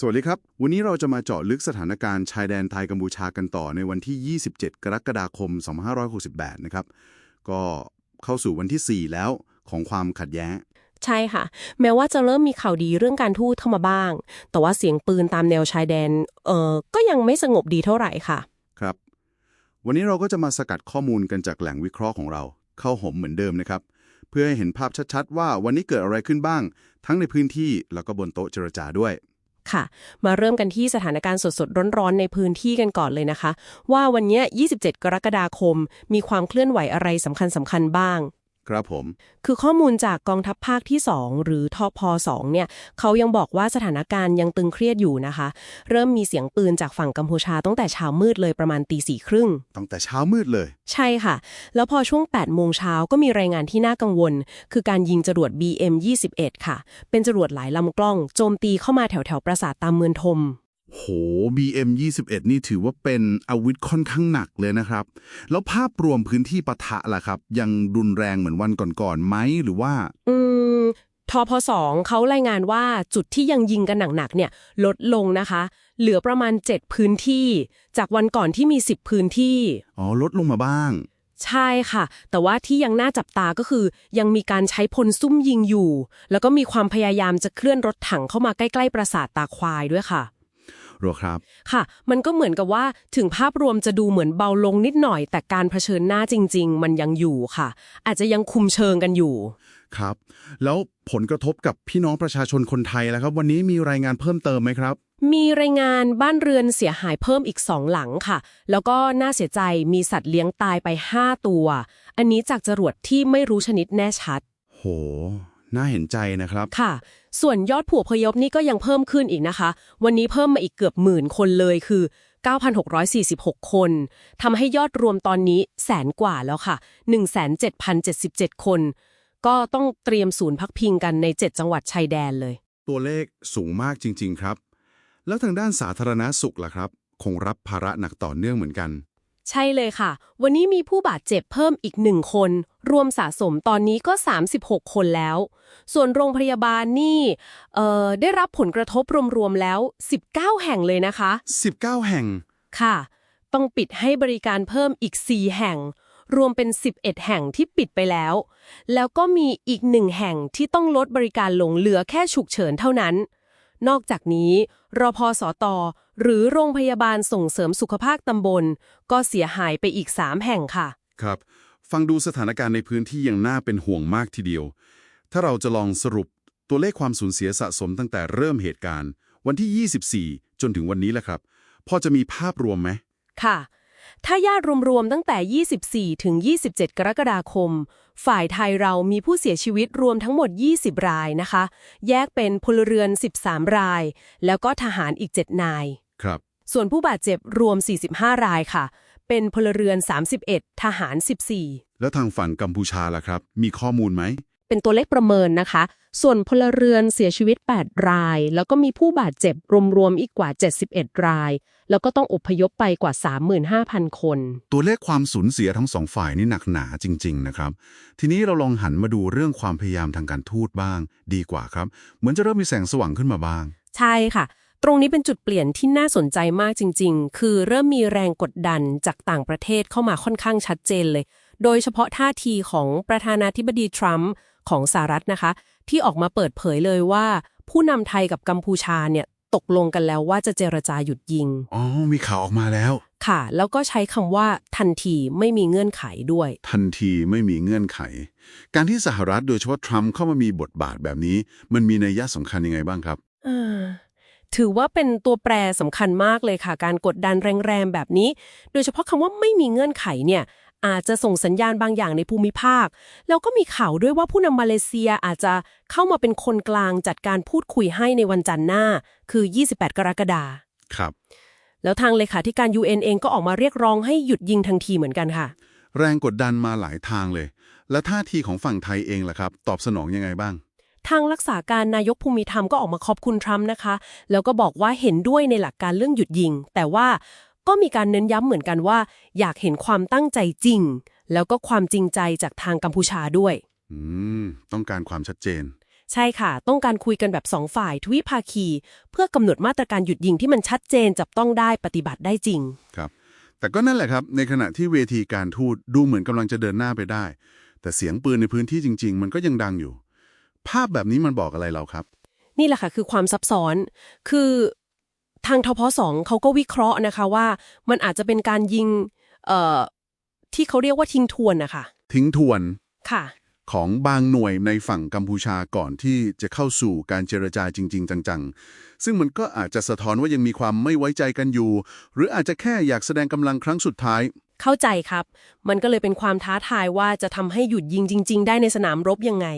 สวัสดีครับ วันนี้เราจะมาเจาะลึกสถานการณ์ชายแดนไทยกัมพูชากันต่อในวันที่ 27 กรกฎาคม 2568 นะครับ ก็เข้าสู่วันที่ 4 แล้วของความขัดแย้ง ใช่ค่ะ แม้ว่าจะเริ่มมีข่าวดีเรื่องการทูตเข้ามาบ้าง แต่ว่าเสียงปืนตามแนวชายแดน เอ่อ ก็ยังไม่สงบดีเท่าไหร่ค่ะ ครับ วันนี้เราก็จะมาสกัดข้อมูลกันจากแหล่งวิเคราะห์ของเรา เข้าหมเหมือนเดิมนะครับ เพื่อให้เห็นภาพชัดๆ ว่าวันนี้เกิดอะไรขึ้นบ้าง ทั้งในพื้นที่แล้วก็บนโต๊ะเจรจาด้วย ค่ะ มาเริ่มกันที่สถานการณ์สดๆ ร้อนๆ ในพื้นที่กันก่อนเลยนะคะ ว่าวันนี้ย27 กรกฎาคม มีความเคลื่อนไหวอะไรสำคัญๆ บ้าง ครับผม คือข้อมูลจากกองทัพภาคที่ 2 หรือทอพ2เนี่ยเขายังบอกว่าสถานการณ์ยังตึงเครียดอยู่นะคะ เริ่มมีเสียงปืนจากฝั่งกัมพูชาตั้งแต่เช้ามืดเลยประมาณตีสี่ครึ่ง ตั้งแต่เช้ามืดเลย ใช่ค่ะ แล้วพอช่วง8โมงเช้าก็มีรายงานที่น่ากังวล คือการยิงจรวด BM21 ค่ะ เป็นจรวดหลายลำกล้อง โจมตีเข้ามาแถวแถวๆปราสาทตามเมืองทม โห BM 21 นี่ถือว่าเป็นอาวุธค่อนข้างหนักเลยนะครับ แล้วภาพรวมพื้นที่ปะทะล่ะครับ ยังรุนแรงเหมือนวันก่อนๆไหมหรือว่า อืมทพสองเขารายงานว่าจุดที่ยังยิงกันหนักๆเนี่ย ลดลงนะคะ เหลือประมาณ 7 พื้นที่ จากวันก่อนที่มี 10 พื้นที่ อ๋อ ลดลงมาบ้าง ใช่ค่ะ แต่ว่าที่ยังน่าจับตาก็คือ ยังมีการใช้พลซุ่มยิงอยู่ แล้วก็มีความพยายามจะเคลื่อนรถถังเข้ามาใกล้ๆปราสาทตาควายด้วยค่ะ หรอครับ ค่ะ มันก็เหมือนกับว่าถึงภาพรวมจะดูเหมือนเบาลงนิดหน่อย แต่การเผชิญหน้าจริง ๆ มันยังอยู่ค่ะ อาจจะยังคุมเชิงกันอยู่ ครับ แล้วผลกระทบกับพี่น้องประชาชนคนไทยแล้วครับ วันนี้มีรายงานเพิ่มเติมไหมครับมีรายงานบ้านเรือนเสียหายเพิ่มอีกสองหลังค่ะ แล้วก็น่าเสียใจมีสัตว์เลี้ยงตายไป 5 ตัว อันนี้จากจรวดที่ไม่รู้ชนิดแน่ชัด โห น่าเห็นใจนะครับ ค่ะ ส่วนยอดผู้อพยพนี่ก็ยังเพิ่มขึ้นอีกนะคะ วันนี้เพิ่มมาอีกเกือบหมื่นคนเลยคือ 9,646 คนทำให้ยอดรวมตอนนี้แสนกว่าแล้วค่ะ 17,077 คน ก็ต้องเตรียมศูนย์พักพิงกันใน 7 จังหวัดชายแดนเลย ตัวเลขสูงมากจริง ๆ ครับ แล้วทางด้านสาธารณาสุขล่ะครับ คงรับภาระหนักต่อเนื่องเหมือนกัน ใช่เลยค่ะ วันนี้มีผู้บาดเจ็บเพิ่มอีกหนึ่งคน รวมสะสมตอนนี้ก็ 36 คนแล้ว ส่วนโรงพยาบาลนี่เอ่อได้รับผลกระทบรวมๆแล้ว 19 แห่งเลยนะคะ 19 แห่ง ค่ะ ต้องปิดให้บริการเพิ่มอีก 4 แห่ง รวมเป็น 11 แห่งที่ปิดไปแล้ว แล้วก็มีอีกหนึ่งแห่งที่ต้องลดบริการลงเหลือแค่ฉุกเฉินเท่านั้น นอกจากนี้รพสตหรือโรงพยาบาลส่งเสริมสุขภาพตำบล ก็เสียหายไปอีก 3 แห่งค่ะ ครับ ฟังดูสถานการณ์ในพื้นที่ยังน่าเป็นห่วงมากทีเดียว ถ้าเราจะลองสรุปตัวเลขความสูญเสียสะสมตั้งแต่เริ่มเหตุการณ์ วันที่ 24 จนถึงวันนี้แหละครับ พอจะมีภาพรวมไหม ค่ะ ถ้าญาติรวมๆตั้งแต่ 24 ถึง 27 กรกฎาคม ฝ่ายไทยเรามีผู้เสียชีวิตรวมทั้งหมด 20 รายนะคะ แยกเป็นพลเรือน 13 ราย แล้วก็ทหารอีก 7 นาย ครับ ส่วนผู้บาดเจ็บรวม 45 รายค่ะ เป็นพลเรือน 31 ทหาร 14 แล้วทางฝั่งกัมพูชาล่ะครับ มีข้อมูลไหม เป็นตัวเลขประเมินนะคะ ส่วนพลเรือนเสียชีวิต 8 ราย แล้วก็มีผู้บาดเจ็บรวมๆอีกกว่า 71 ราย แล้วก็ต้องอพยพไปกว่า 35,000 คน ตัวเลขความสูญเสียทั้งสองฝ่ายนี่หนักหนาจริง ๆ นะครับ ทีนี้เราลองหันมาดูเรื่องความพยายามทางการทูตบ้าง ดีกว่าครับ เหมือนจะเริ่มมีแสงสว่างขึ้นมาบ้าง ใช่ค่ะ ตรงนี้เป็นจุดเปลี่ยนที่น่าสนใจมากจริง ๆ คือเริ่มมีแรงกดดันจากต่างประเทศเข้ามาค่อนข้างชัดเจนเลย โดยเฉพาะท่าทีของประธานาธิบดีทรัมป์ของสหรัฐนะคะ ที่ออกมาเปิดเผยเลยว่า ผู้นำไทยกับกัมพูชาเนี่ยตกลงกันแล้วว่าจะเจรจาหยุดยิง อ๋อ มีข่าวออกมาแล้ว ค่ะ แล้วก็ใช้คำว่าทันทีไม่มีเงื่อนไขด้วย ทันทีไม่มีเงื่อนไข การที่สหรัฐโดยเฉพาะทรัมป์เข้ามามีบทบาทแบบนี้ มันมีนัยยะสำคัญยังไงบ้างครับ เออ ถือว่าเป็นตัวแปรสำคัญมากเลยค่ะ การกดดันแรงๆแบบนี้ โดยเฉพาะคำว่าไม่มีเงื่อนไขเนี่ยอาจจะส่งสัญญาณบางอย่างในภูมิภาค แล้วก็มีข่าวด้วยว่าผู้นำมาเลเซียอาจจะเข้ามาเป็นคนกลางจัดการพูดคุยให้ในวันจันทร์หน้า คือ 28 กรกฎาคมครับ แล้วทางเลขาธิการ UN เองก็ออกมาเรียกร้องให้หยุดยิงทันทีเหมือนกันค่ะ แรงกดดันมาหลายทางเลย และท่าทีของฝั่งไทยเองล่ะครับ ตอบสนองยังไงบ้าง ทางรักษาการนายกภูมิธรรมก็ออกมาขอบคุณทรัมป์นะคะ แล้วก็บอกว่าเห็นด้วยในหลักการเรื่องหยุดยิง แต่ว่าก็มีการเน้นย้ำเหมือนกันว่า อยากเห็นความตั้งใจจริง แล้วก็ความจริงใจจากทางกัมพูชาด้วย อืม ต้องการความชัดเจน ใช่ค่ะ ต้องการคุยกันแบบสองฝ่ายทวิภาคี เพื่อกำหนดมาตรการหยุดยิงที่มันชัดเจนจับต้องได้ปฏิบัติได้จริง ครับ แต่ก็นั่นแหละครับ ในขณะที่เวทีการทูตดูเหมือนกำลังจะเดินหน้าไปได้ แต่เสียงปืนในพื้นที่จริง ๆ มันก็ยังดังอยู่ ภาพแบบนี้มันบอกอะไรเราครับ นี่แหละค่ะคือความซับซ้อนคือทางทพสองเขาก็วิเคราะห์นะคะว่ามันอาจจะเป็นการยิงเอ่อที่เขาเรียกว่าทิ้งทวนนะคะทิ้งทวนค่ะ ของบางหน่วยในฝั่งกัมพูชาก่อนที่จะเข้าสู่การเจรจาจริง ๆ จังๆ ซึ่งมันก็อาจจะสะท้อนว่ายังมีความไม่ไว้ใจกันอยู่ หรืออาจจะแค่อยากแสดงกำลังครั้งสุดท้าย เข้าใจครับ มันก็เลยเป็นความท้าทายว่าจะทำให้หยุดยิงจริง ๆ ได้ในสนามรบยังไง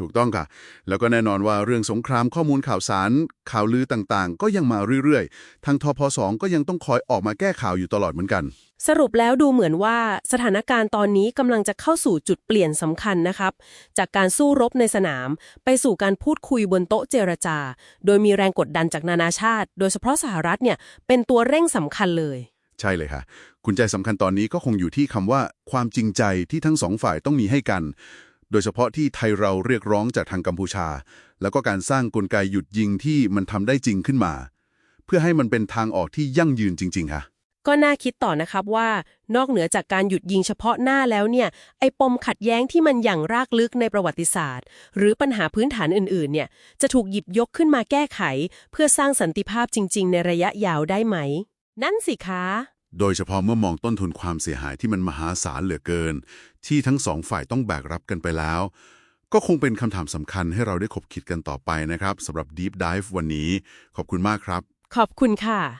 ถูกต้องค่ะ แล้วก็แน่นอนว่าเรื่องสงครามข้อมูลข่าวสาร ข่าวลือต่างๆ ก็ยังมาเรื่อยๆ ทางทพสก็ยังต้องคอยออกมาแก้ข่าวอยู่ตลอดเหมือนกัน สรุปแล้วดูเหมือนว่าสถานการณ์ตอนนี้กำลังจะเข้าสู่จุดเปลี่ยนสำคัญนะครับ จากการสู้รบในสนาม ไปสู่การพูดคุยบนโต๊ะเจรจา โดยมีแรงกดดันจากนานาชาติ โดยเฉพาะสหรัฐเนี่ยเป็นตัวเร่งสำคัญเลย ใช่เลยค่ะคุณใจสำคัญตอนนี้ก็คงอยู่ที่คำว่าความจริงใจที่ทั้งสองฝ่ายต้องมีให้กัน โดยเฉพาะที่ไทยเราเรียกร้องจากทางกัมพูชา แล้วก็การสร้างกลไกหยุดยิงที่มันทำได้จริงขึ้นมา เพื่อให้มันเป็นทางออกที่ยั่งยืนจริง ๆ ค่ะ ก็น่าคิดต่อนะครับว่า นอกเหนือจากการหยุดยิงเฉพาะหน้าแล้วเนี่ยไอ้ปมขัดแย้งที่มันอย่างรากลึกในประวัติศาสตร์ หรือปัญหาพื้นฐานอื่นๆ เนี่ยจะถูกหยิบยกขึ้นมาแก้ไข เพื่อสร้างสันติภาพจริง ๆ ในระยะยาวได้ไหม นั่นสิคะ โดยเฉพาะเมื่อมองต้นทุนความเสียหายที่มันมหาศาลเหลือเกิน ที่ทั้งสองฝ่ายต้องแบกรับกันไปแล้ว ก็คงเป็นคำถามสำคัญให้เราได้คบคิดกันต่อไปนะครับสำหรับ Deep Dive วันนี้ ขอบคุณมากครับ ขอบคุณค่ะ